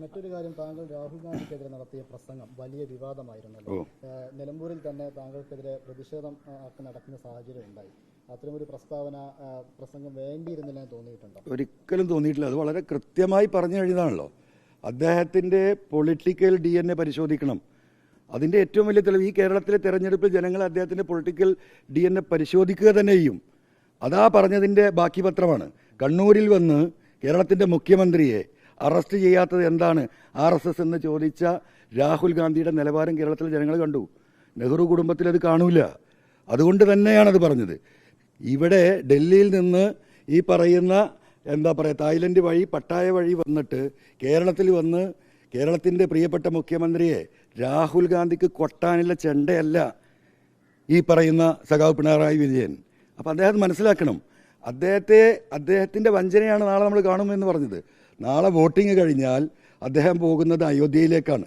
മറ്റൊരു കാര്യം താങ്കൾ രാഹുൽ ഗാന്ധിക്കെതിരെ നടത്തിയ പ്രസംഗം വലിയ വിവാദമായിരുന്നല്ലോ. നിലമ്പൂരിൽ തന്നെ താങ്കൾക്കെതിരെ പ്രതിഷേധം ഒക്കെ നടക്കുന്ന സാഹചര്യം ഉണ്ടായി. അത്തരമൊരു പ്രസ്താവന പ്രസംഗം വേണ്ടിയിരുന്നില്ല എന്ന് തോന്നിയിട്ടുണ്ടോ? ഒരിക്കലും തോന്നിയിട്ടില്ല. അത് വളരെ കൃത്യമായി പറഞ്ഞു കഴിഞ്ഞതാണല്ലോ. അദ്ദേഹത്തിന്റെ പൊളിറ്റിക്കൽ ഡി എൻ എ പരിശോധിക്കണം. അതിന്റെ ഏറ്റവും വലിയ തെളിവ് ഈ കേരളത്തിലെ തെരഞ്ഞെടുപ്പിൽ ജനങ്ങൾ അദ്ദേഹത്തിന്റെ പൊളിറ്റിക്കൽ ഡി എൻ എ പരിശോധിക്കുക തന്നെ ചെയ്യും. അതാ പറഞ്ഞതിന്റെ ബാക്കി പത്രമാണ്. കണ്ണൂരിൽ വന്ന് കേരളത്തിന്റെ മുഖ്യമന്ത്രിയെ അറസ്റ്റ് ചെയ്യാത്തത് എന്താണ്? ആർ എസ് എസ് എന്ന് ചോദിച്ച രാഹുൽ ഗാന്ധിയുടെ നിലവാരം കേരളത്തിലെ ജനങ്ങൾ കണ്ടു. നെഹ്റു കുടുംബത്തിൽ അത് കാണൂല. അതുകൊണ്ട് തന്നെയാണ് അത് പറഞ്ഞത്. ഇവിടെ ഡൽഹിയിൽ നിന്ന് ഈ പറയുന്ന എന്താ പറയുക തായ്ലൻഡ് വഴി പട്ടായ വഴി വന്നിട്ട് കേരളത്തിൽ വന്ന് കേരളത്തിന്റെ പ്രിയപ്പെട്ട മുഖ്യമന്ത്രിയെ രാഹുൽ ഗാന്ധിക്ക് കൊട്ടാനുള്ള ചെണ്ടയല്ല ഈ പറയുന്ന സഖാവ് പിണറായി വിജയൻ. അപ്പോൾ അദ്ദേഹം മനസ്സിലാക്കണം. അദ്ദേഹത്തെ അദ്ദേഹത്തിന്റെ വഞ്ചനയാണ് നാളെ നമ്മൾ കാണുമെന്ന് പറഞ്ഞത്. നാളെ വോട്ടിംഗ് കഴിഞ്ഞാൽ അദ്ദേഹം പോകുന്നത് അയോധ്യയിലേക്കാണ്.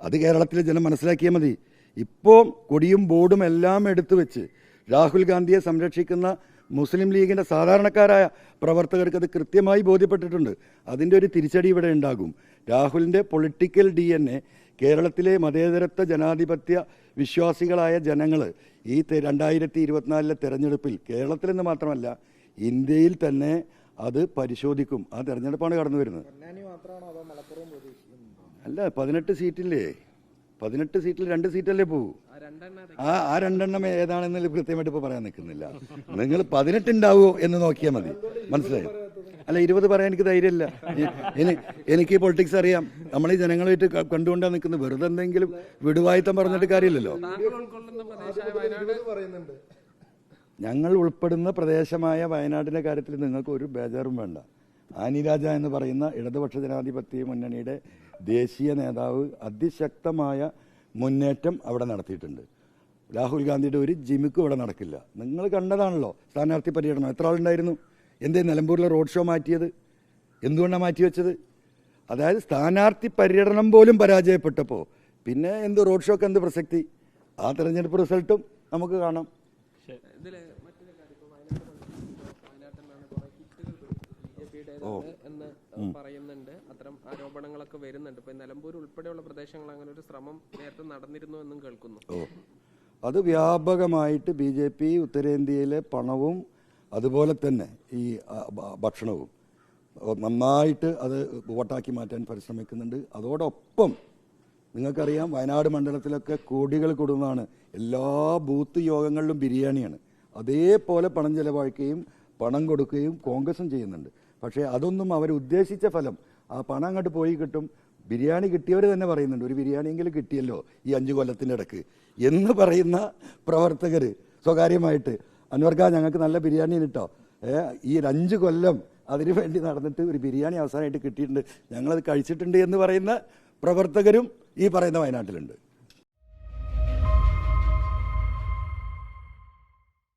അത് കേരളത്തിലെ ജനം മനസ്സിലാക്കിയാൽ മതി. ഇപ്പോൾ കൊടിയും ബോർഡും എല്ലാം എടുത്തു വെച്ച് രാഹുൽ ഗാന്ധിയെ സംരക്ഷിക്കുന്ന മുസ്ലിം ലീഗിന്റെ സാധാരണക്കാരായ പ്രവർത്തകർക്ക് അത് കൃത്യമായി ബോധ്യപ്പെട്ടിട്ടുണ്ട്. അതിന്റെ ഒരു തിരിച്ചടി ഇവിടെ ഉണ്ടാകും. രാഹുലിന്റെ പൊളിറ്റിക്കൽ ഡി എൻ എ കേരളത്തിലെ മതേതരത്വ ജനാധിപത്യ വിശ്വാസികളായ ജനങ്ങൾ ഈ രണ്ടായിരത്തി ഇരുപത്തിനാലിലെ തെരഞ്ഞെടുപ്പിൽ കേരളത്തിലെന്ന് മാത്രമല്ല ഇന്ത്യയിൽ തന്നെ അത് പരിശോധിക്കും. ആ തെരഞ്ഞെടുപ്പാണ് കടന്നു വരുന്നത്. അല്ല പതിനെട്ട് സീറ്റില്ലേ? പതിനെട്ട് സീറ്റിൽ രണ്ട് സീറ്റല്ലേ പോകൂ ആ ആ രണ്ടെണ്ണം ഏതാണെന്ന് കൃത്യമായിട്ട് ഇപ്പോൾ പറയാൻ നിൽക്കുന്നില്ല. നിങ്ങൾ പതിനെട്ടുണ്ടാവോ എന്ന് നോക്കിയാൽ മതി. മനസ്സിലായോ? അല്ല ഇരുപത് പറയാൻ എനിക്ക് ധൈര്യമില്ല. എനിക്ക് ഈ പൊളിറ്റിക്സ് അറിയാം. നമ്മൾ ഈ ജനങ്ങളായിട്ട് കണ്ടുകൊണ്ടാ കണ്ടുകൊണ്ടാണ് നിൽക്കുന്നത്. വെറുതെ എന്തെങ്കിലും വിടുവായിത്തം പറഞ്ഞിട്ട് കാര്യമില്ലല്ലോ താങ്കൾ ഉൾക്കൊള്ളുന്ന പ്രദേശമായ വയനാട് ഞങ്ങൾ ഉൾപ്പെടുന്ന പ്രദേശമായ വയനാടിന്റെ കാര്യത്തിൽ നിങ്ങൾക്ക് ഒരു ബേജാറും വേണ്ട. ആനിരാജ എന്ന് പറയുന്ന ഇടതുപക്ഷ ജനാധിപത്യ മുന്നണിയുടെ ദേശീയ നേതാവ് അതിശക്തമായ മുന്നേറ്റം അവിടെ നടത്തിയിട്ടുണ്ട്. രാഹുൽ ഗാന്ധിയുടെ ഒരു ജിമിക്കും ഇവിടെ നടക്കില്ല. നിങ്ങൾ കണ്ടതാണല്ലോ സ്ഥാനാർത്ഥി പര്യടനം. എത്ര ആളുണ്ടായിരുന്നു? എന്തേ നിലമ്പൂരിലെ റോഡ് ഷോ മാറ്റിയത്? എന്തുകൊണ്ടാണ് മാറ്റിവെച്ചത് അതായത് സ്ഥാനാർത്ഥി പര്യടനം പോലും പരാജയപ്പെട്ടപ്പോൾ പിന്നെ എന്ത് റോഡ് ഷോക്ക് എന്ത് പ്രസക്തി? ആ തെരഞ്ഞെടുപ്പ് റിസൾട്ടും നമുക്ക് കാണാം. ഇതിൽ മറ്റൊരു കാര്യം ഇപ്പൊ വയനാട് വയനാട്ടിൽ നിന്നാണ് കുറെ കിറ്റുകൾ ബി ജെ പിയുടേതാണ് എന്ന് പറയുന്നുണ്ട്. അത്തരം ആരോപണങ്ങളൊക്കെ വരുന്നുണ്ട്. ഇപ്പൊ നിലമ്പൂർ ഉൾപ്പെടെയുള്ള പ്രദേശങ്ങൾ അങ്ങനെ ഒരു ശ്രമം നേരത്തെ നടന്നിരുന്നു എന്നും കേൾക്കുന്നു. അത് വ്യാപകമായിട്ട് ബി ജെ പി ഉത്തരേന്ത്യയിലെ പണവും അതുപോലെ തന്നെ ഈ ഭക്ഷണവും. നന്നായിട്ട് അത് വോട്ടാക്കി മാറ്റാൻ പരിശ്രമിക്കുന്നുണ്ട്. അതോടൊപ്പം നിങ്ങൾക്കറിയാം വയനാട് മണ്ഡലത്തിലൊക്കെ കോടികൾ കൊടുക്കുന്നതാണ് എല്ലാ ബൂത്ത് യോഗങ്ങളിലും ബിരിയാണിയാണ്. അതേപോലെ പണം ചെലവഴിക്കുകയും പണം കൊടുക്കുകയും കോൺഗ്രസും ചെയ്യുന്നുണ്ട്. പക്ഷേ അതൊന്നും അവർ ഉദ്ദേശിച്ച ഫലം ആ പണം അങ്ങോട്ട് പോയി കിട്ടും. ബിരിയാണി കിട്ടിയവർ തന്നെ പറയുന്നുണ്ട് ഒരു ബിരിയാണിയെങ്കിലും കിട്ടിയല്ലോ ഈ അഞ്ച് കൊല്ലത്തിന്റെ ഇടയ്ക്ക് എന്ന് പറയുന്ന പ്രവർത്തകർ സ്വകാര്യമായിട്ട് അൻവർക്ക ഞങ്ങൾക്ക് നല്ല ബിരിയാണി കിട്ടോ ഈ അഞ്ച് കൊല്ലം അതിനു വേണ്ടി നടന്നിട്ട് ഒരു ബിരിയാണി അവസാനമായിട്ട് കിട്ടിയിട്ടുണ്ട്. ഞങ്ങളത് കഴിച്ചിട്ടുണ്ട് എന്ന് പറയുന്ന പ്രവർത്തകരും ഈ പറയുന്ന വയനാട്ടിലുണ്ട്.